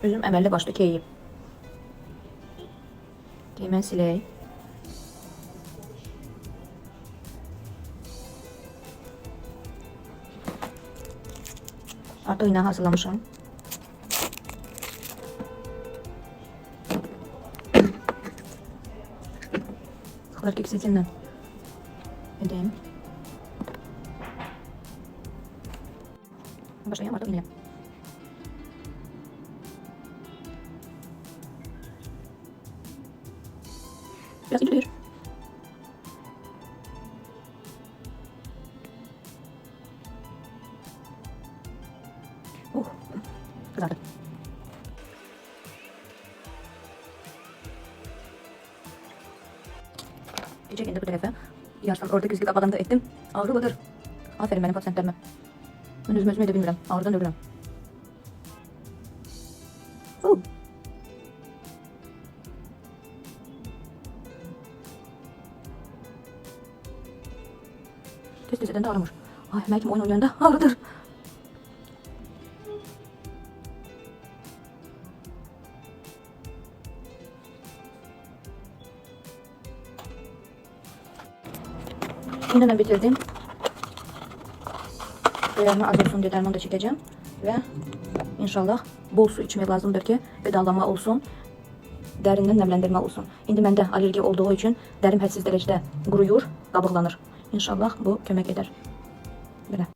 Üzüm əməlli başlı keyib. Hemen sileyim. Artık yine hazırlamışım. Sıkılar ki sizinle edeyim. Başlayalım artık yine. Biraz değil. Oh, kızardı. Gece kendi bu tarafa. Yaştan orada güzgü kapadan da ettim. Ağrılıdır. Aferin benim pasyentlerime. Ben üzme üzmeyi de bilmirəm. Ağrıdan ölürəm. Oh. Tez tez eden de ağrımır. Ay Melkim oyun oynayanda ağrıdır. Yine ben bitirdim. Böyləmə az olsun deyə dərman da çəkəcəm və inşallah bol su içmək lazımdır ki, qidalanma olsun, dərindən nəmləndirmə olsun. İndi məndə allergiya olduğu üçün dərim hədsiz dərəcədə quruyur, qabıqlanır. İnşallah bu kömək edər. Belə.